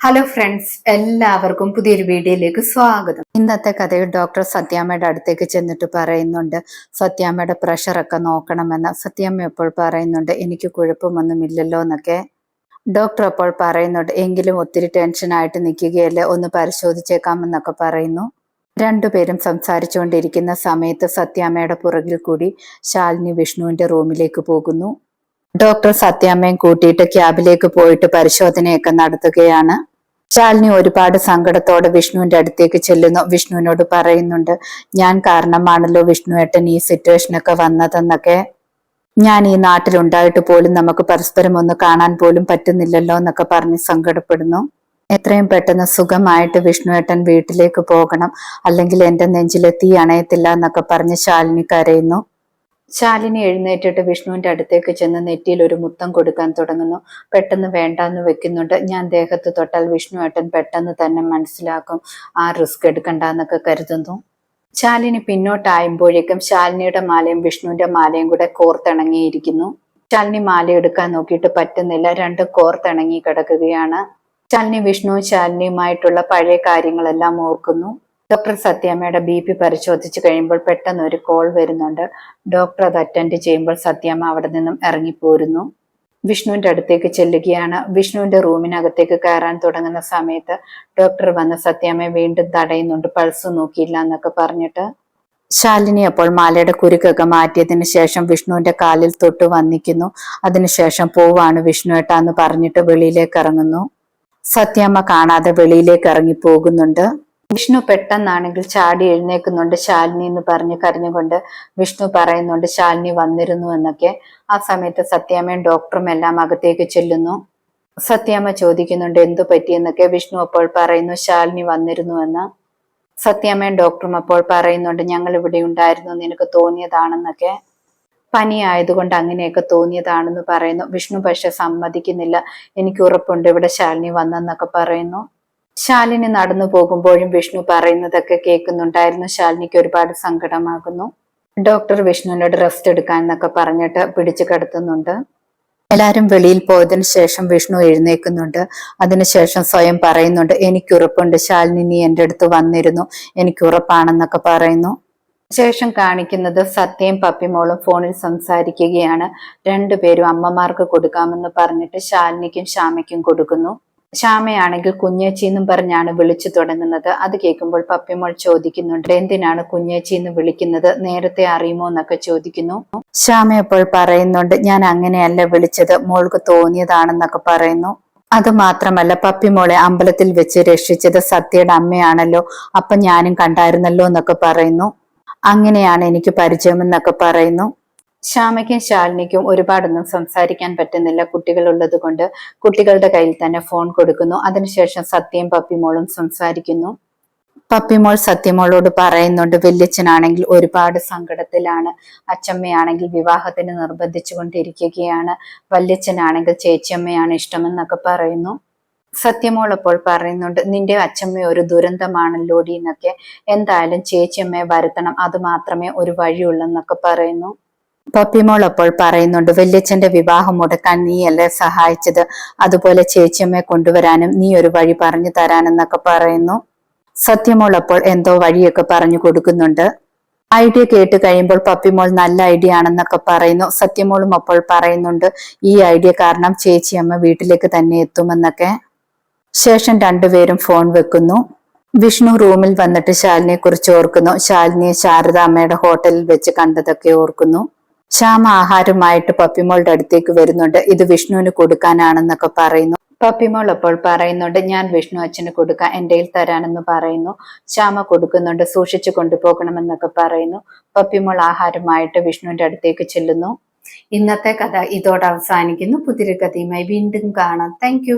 Hello friends എല്ലാവർക്കും പുതിയൊരു വീഡിയോയിലേക്ക് സ്വാഗതം. ഇന്നത്തെ കഥയിൽ ഡോക്ടർ സത്യാമ്മയുടെ അടുത്തേക്ക് ചെന്നിട്ട് പറയുന്നുണ്ട് സത്യാമ്മയുടെ പ്രഷറൊക്കെ നോക്കണമെന്ന്. സത്യാമ്മ എപ്പോൾ പറയുന്നുണ്ട് എനിക്ക് കുഴപ്പമൊന്നുമില്ലല്ലോ എന്നൊക്കെ. ഡോക്ടർ അപ്പോൾ പറയുന്നുണ്ട് എങ്കിലും ഒത്തിരി ടെൻഷനായിട്ട് നിൽക്കുകയല്ലേ ഒന്ന് പരിശോധിച്ചേക്കാമെന്നൊക്കെ പറയുന്നു. രണ്ടുപേരും സംസാരിച്ചുകൊണ്ടിരിക്കുന്ന സമയത്ത് സത്യാമ്മയുടെ പുറകിൽ കൂടി ശാലിനി വിഷ്ണുവിന്റെ റൂമിലേക്ക് പോകുന്നു. ഡോക്ടർ സത്യാമ്മയും കൂട്ടിയിട്ട് ക്യാബിലേക്ക് പോയിട്ട് പരിശോധനയൊക്കെ നടത്തുകയാണ്. ശാലിനി ഒരുപാട് സങ്കടത്തോടെ വിഷ്ണുവിന്റെ അടുത്തേക്ക് ചെല്ലുന്നു. വിഷ്ണുവിനോട് പറയുന്നുണ്ട് ഞാൻ കാരണമാണല്ലോ വിഷ്ണുവേട്ടൻ ഈ സിറ്റുവേഷനൊക്കെ വന്നതെന്നൊക്കെ. ഞാൻ ഈ നാട്ടിൽ ഉണ്ടായിട്ട് പോലും നമുക്ക് പരസ്പരം ഒന്ന് കാണാൻ പോലും പറ്റുന്നില്ലല്ലോ എന്നൊക്കെ പറഞ്ഞ് സങ്കടപ്പെടുന്നു. എത്രയും പെട്ടെന്ന് സുഖമായിട്ട് വിഷ്ണുവേട്ടൻ വീട്ടിലേക്ക് പോകണം. അല്ലെങ്കിൽ എന്റെ നെഞ്ചിലെ തീ അണയത്തില്ല എന്നൊക്കെ പറഞ്ഞ് ശാലിനി കരയുന്നു. ശാലിനി എഴുന്നേറ്റിട്ട് വിഷ്ണുവിന്റെ അടുത്തേക്ക് ചെന്ന് നെറ്റിയിൽ ഒരു മുത്തം കൊടുക്കാൻ തുടങ്ങുന്നു. പെട്ടെന്ന് വേണ്ടാന്ന് വെക്കുന്നുണ്ട്. ഞാൻ ദേഹത്ത് തൊട്ടാൽ വിഷ്ണുവേട്ടൻ പെട്ടെന്ന് തന്നെ മനസ്സിലാക്കും. ആ റിസ്ക് എടുക്കണ്ട എന്നൊക്കെ കരുതുന്നു. ശാലിനി പിന്നോട്ടായുമ്പോഴേക്കും ശാലിനിയുടെ മാലയും വിഷ്ണുവിന്റെ മാലയും കൂടെ കോർത്തിണങ്ങിയിരിക്കുന്നു. ശാലിനി മാല എടുക്കാൻ നോക്കിയിട്ട് പറ്റുന്നില്ല. രണ്ട് കോർത്തിണങ്ങി കിടക്കുകയാണ്. ശാലിനി വിഷ്ണുവും ശാലിനിയുമായിട്ടുള്ള പഴയ കാര്യങ്ങളെല്ലാം ഓർക്കുന്നു. ഡോക്ടർ സത്യാമ്മയുടെ ബി പി പരിശോധിച്ച് കഴിയുമ്പോൾ പെട്ടെന്ന് ഒരു കോൾ വരുന്നുണ്ട്. ഡോക്ടർ അത് അറ്റൻഡ് ചെയ്യുമ്പോൾ സത്യാമ്മ അവിടെ നിന്നും ഇറങ്ങിപ്പോരുന്നു. വിഷ്ണുവിന്റെ അടുത്തേക്ക് ചെല്ലുകയാണ്. വിഷ്ണുവിന്റെ റൂമിനകത്തേക്ക് കയറാൻ തുടങ്ങുന്ന സമയത്ത് ഡോക്ടർ വന്ന് സത്യാമ്മയെ വീണ്ടും തടയുന്നുണ്ട്. പൾസ് നോക്കിയില്ല എന്നൊക്കെ പറഞ്ഞിട്ട്. ശാലിനി അപ്പോൾ മാലയുടെ കുരുക്കൊക്കെ മാറ്റിയതിന് ശേഷം വിഷ്ണുവിന്റെ കാലിൽ തൊട്ട് വന്നിക്കുന്നു. അതിനുശേഷം പോവാണ് വിഷ്ണു ഏട്ടാന്ന് പറഞ്ഞിട്ട് വെളിയിലേക്ക് ഇറങ്ങുന്നു. സത്യാമ്മ കാണാതെ വെളിയിലേക്ക് ഇറങ്ങി പോകുന്നുണ്ട്. വിഷ്ണു പെട്ടെന്നാണെങ്കിൽ ചാടി എഴുന്നേക്കുന്നുണ്ട് ശാലിനി എന്ന് പറഞ്ഞ് കരഞ്ഞുകൊണ്ട് വിഷ്ണു പറയുന്നുണ്ട് ശാലിനി വന്നിരുന്നു എന്നൊക്കെ. ആ സമയത്ത് സത്യാമ്മയും ഡോക്ടറും എല്ലാം അകത്തേക്ക് ചെല്ലുന്നു. സത്യാമ്മ ചോദിക്കുന്നുണ്ട് എന്തു പറ്റിയെന്നൊക്കെ വിഷ്ണു അപ്പോൾ പറയുന്നു ശാലിനി വന്നിരുന്നു എന്ന്. സത്യാമ്മയും ഡോക്ടറും അപ്പോൾ പറയുന്നുണ്ട് ഞങ്ങൾ ഇവിടെ ഉണ്ടായിരുന്നു നിനക്ക് തോന്നിയതാണെന്നൊക്കെ. പനി ആയതുകൊണ്ട് അങ്ങനെയൊക്കെ തോന്നിയതാണെന്ന് പറയുന്നു. വിഷ്ണു പക്ഷെ സമ്മതിക്കുന്നില്ല. എനിക്ക് ഉറപ്പുണ്ട് ഇവിടെ ശാലിനി വന്നെന്നൊക്കെ പറയുന്നു. ശാലിനി നടന്നു പോകുമ്പോഴും വിഷ്ണു പറയുന്നതൊക്കെ കേൾക്കുന്നുണ്ടായിരുന്നു. ശാലിനിക്ക് ഒരുപാട് സങ്കടമാകുന്നു. ഡോക്ടർ വിഷ്ണുവിനോട് റെസ്റ്റ് എടുക്കാൻ എന്നൊക്കെ പറഞ്ഞിട്ട് പിടിച്ചു കിടത്തുന്നുണ്ട്. എല്ലാരും വെളിയിൽ പോയതിനു ശേഷം വിഷ്ണു എഴുന്നേക്കുന്നുണ്ട് അതിനുശേഷം സ്വയം പറയുന്നുണ്ട് എനിക്ക് ഉറപ്പുണ്ട്. ശാലിനി നീ എന്റെ അടുത്ത് വന്നിരുന്നു. എനിക്ക് ഉറപ്പാണെന്നൊക്കെ പറയുന്നു. ശേഷം കാണിക്കുന്നത് സത്യയും പപ്പിമോളും ഫോണിൽ സംസാരിക്കുകയാണ്. രണ്ടുപേരും അമ്മമാർക്ക് കൊടുക്കാമെന്ന് പറഞ്ഞിട്ട് ശാലിനിക്കും ശ്യാമയ്ക്കും കൊടുക്കുന്നു. ശ്യാമയാണെങ്കിൽ കുഞ്ഞേച്ചി എന്നും പറഞ്ഞാണ് വിളിച്ചു തുടങ്ങുന്നത്. അത് കേൾക്കുമ്പോൾ പപ്പിമോൾ ചോദിക്കുന്നുണ്ട് എന്തിനാണ് കുഞ്ഞേച്ചി എന്ന് വിളിക്കുന്നത്? നേരത്തെ അറിയുമോ? എന്നൊക്കെ ചോദിക്കുന്നു. ശ്യാമ അപ്പോൾ പറയുന്നുണ്ട് ഞാൻ അങ്ങനെയല്ല വിളിച്ചത് മോൾക്ക് തോന്നിയതാണെന്നൊക്കെ പറയുന്നു. അത് മാത്രമല്ല പപ്പിമോളെ അമ്പലത്തിൽ വെച്ച് രക്ഷിച്ചത് സത്യയുടെ അമ്മയാണല്ലോ അപ്പൊ ഞാനും കണ്ടായിരുന്നല്ലോ എന്നൊക്കെ പറയുന്നു. അങ്ങനെയാണ് എനിക്ക് പരിചയമെന്നൊക്കെ പറയുന്നു. ശ്യാമയ്ക്കും ശാലിനിക്കും ഒരുപാടൊന്നും സംസാരിക്കാൻ പറ്റുന്നില്ല. കുട്ടികൾ ഉള്ളത് കൊണ്ട് കുട്ടികളുടെ കയ്യിൽ തന്നെ ഫോൺ കൊടുക്കുന്നു. അതിനുശേഷം സത്യം പപ്പിമോളും സംസാരിക്കുന്നു. പപ്പിമോൾ സത്യമോളോട് പറയുന്നുണ്ട് വല്യച്ഛനാണെങ്കിൽ ഒരുപാട് സങ്കടത്തിലാണ്. അച്ചമ്മയാണെങ്കിൽ വിവാഹത്തിന് നിർബന്ധിച്ചുകൊണ്ടിരിക്കുകയാണ് വല്യച്ഛനാണെങ്കിൽ ചേച്ചിയമ്മയാണ് ഇഷ്ടമെന്നൊക്കെ പറയുന്നു. സത്യമോൾ അപ്പോൾ പറയുന്നുണ്ട് നിന്റെ അച്ചമ്മ ഒരു ദുരന്തമാണല്ലോടി എന്നൊക്കെ എന്തായാലും ചേച്ചിയമ്മയെ വരുത്തണം. അത് മാത്രമേ ഒരു വഴിയുള്ളൂ എന്നൊക്കെ പറയുന്നു. പപ്പിമോൾ അപ്പോൾ പറയുന്നുണ്ട് വല്യച്ഛന്റെ വിവാഹം മുടക്കാൻ നീയല്ലേ സഹായിച്ചത്? അതുപോലെ ചേച്ചിയമ്മയെ കൊണ്ടുവരാനും നീ ഒരു വഴി പറഞ്ഞു തരാനെന്നൊക്കെ പറയുന്നു. സത്യമോൾ അപ്പോൾ എന്തോ വഴിയൊക്കെ പറഞ്ഞു കൊടുക്കുന്നുണ്ട്. ഐഡിയ കേട്ട് കഴിയുമ്പോൾ പപ്പിമോൾ നല്ല ഐഡിയ ആണെന്നൊക്കെ പറയുന്നു. സത്യമോളും അപ്പോൾ പറയുന്നുണ്ട് ഈ ഐഡിയ കാരണം ചേച്ചിയമ്മ വീട്ടിലേക്ക് തന്നെ എത്തുമെന്നൊക്കെ. ശേഷം രണ്ടുപേരും ഫോൺ വെക്കുന്നു. വിഷ്ണു റൂമിൽ വന്നിട്ട് ശാലിനിയെ കുറിച്ച് ഓർക്കുന്നു. ശാലിനിയെ ശാരദ അമ്മയുടെ ഹോട്ടലിൽ വെച്ച് കണ്ടതൊക്കെ ഓർക്കുന്നു. ശ്യാമ ആഹാരമായിട്ട് പപ്പിമോളുടെ അടുത്തേക്ക് വരുന്നുണ്ട്. ഇത് വിഷ്ണുവിന് കൊടുക്കാനാണെന്നൊക്കെ പറയുന്നു. പപ്പിമോൾ അപ്പോൾ പറയുന്നുണ്ട് ഞാൻ വിഷ്ണു അച്ഛന് കൊടുക്കാം എന്റെ തരാനെന്ന് പറയുന്നു. ശ്യാമ കൊടുക്കുന്നുണ്ട് സൂക്ഷിച്ചു കൊണ്ടുപോകണമെന്നൊക്കെ പറയുന്നു. പപ്പിമോൾ ആഹാരമായിട്ട് വിഷ്ണുവിന്റെ അടുത്തേക്ക് ചെല്ലുന്നു. ഇന്നത്തെ കഥ ഇതോടെ അവസാനിക്കുന്നു. പുതിയൊരു കഥയുമായി വീണ്ടും കാണാം. താങ്ക്